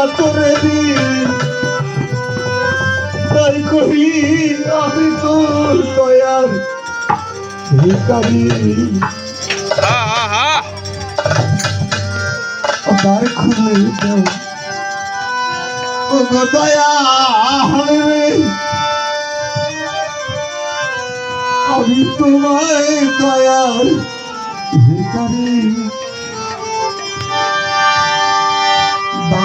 না তোরে তাই করি আমি তোর দয়ার ভিকারি আমার খুলে দয়া আমি তোমায় দয়ার ভিকারি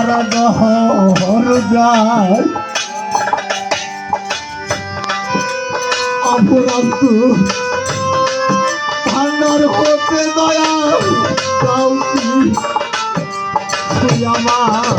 আমার দহর যায়। অপরাধ ঠান্ডার হতে দয়া আমার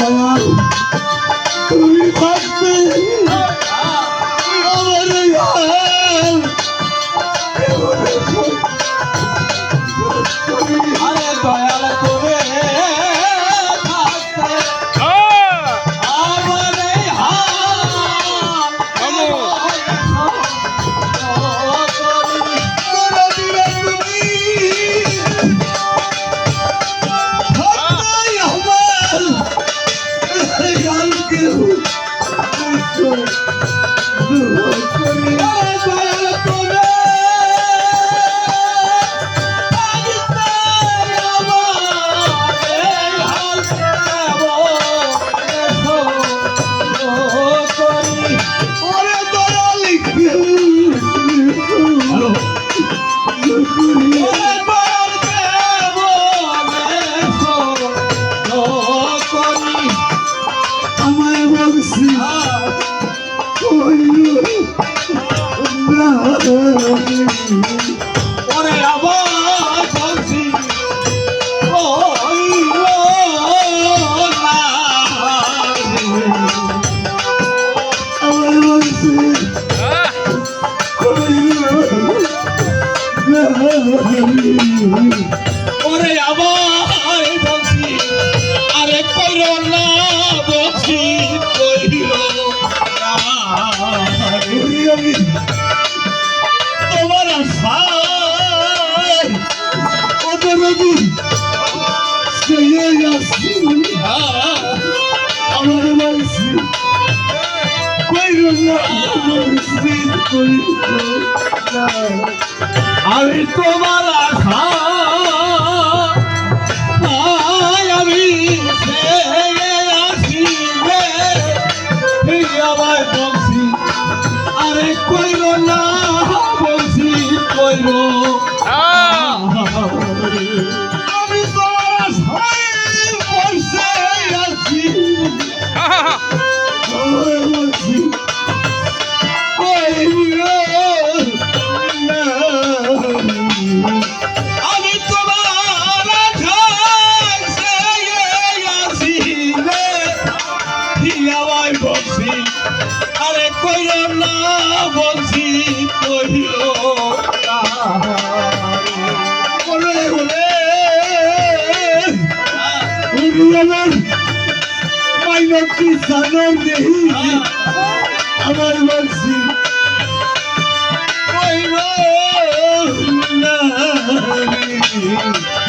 দয়া lỡ আমি তোমার আশা সামনের দেহি আমার বলছি Oh,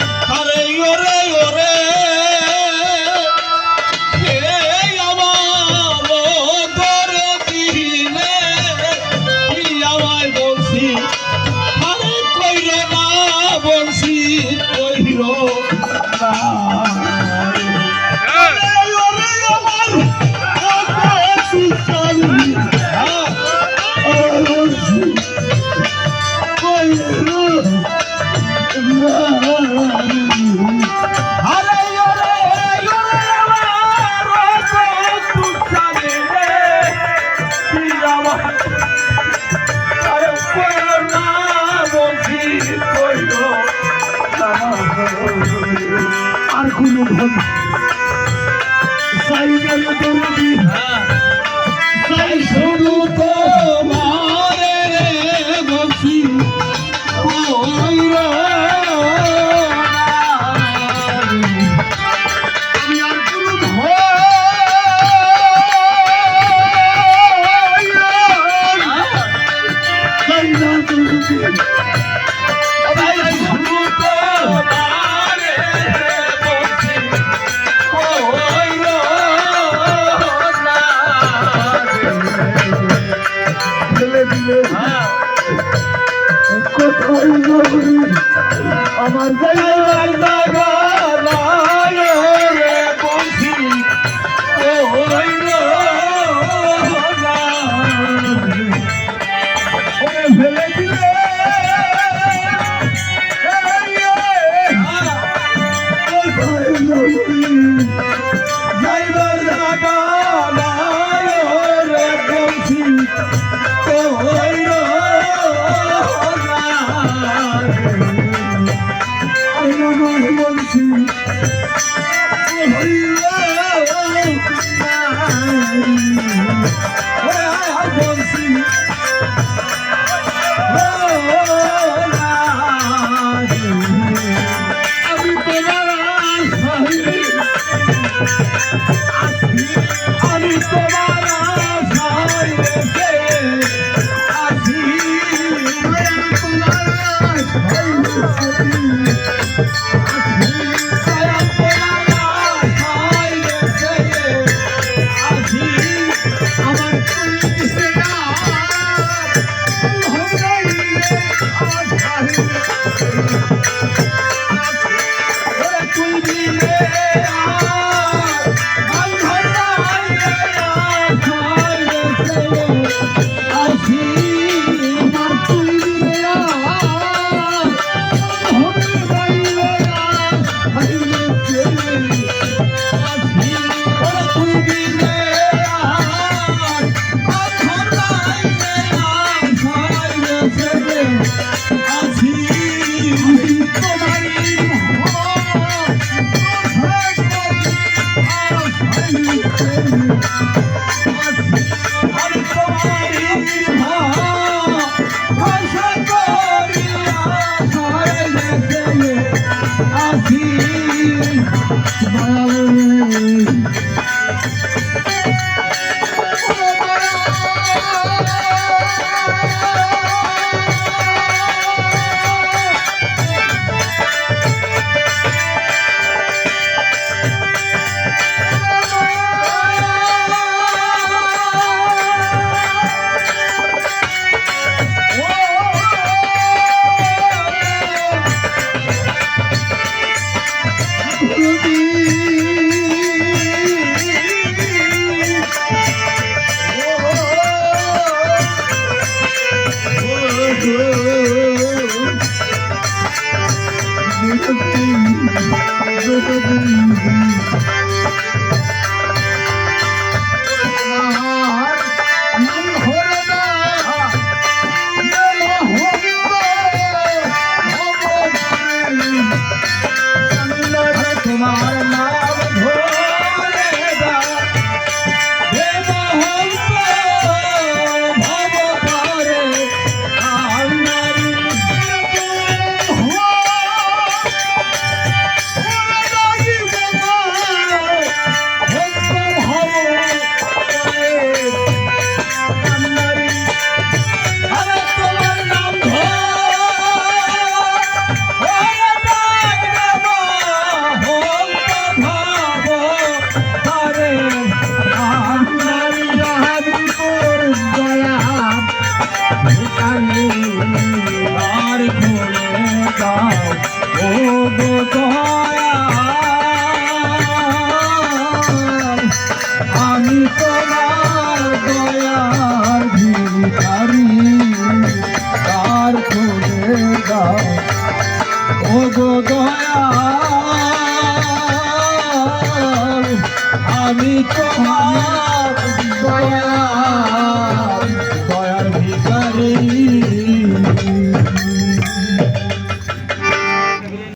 வாழ்க Oh, তোমার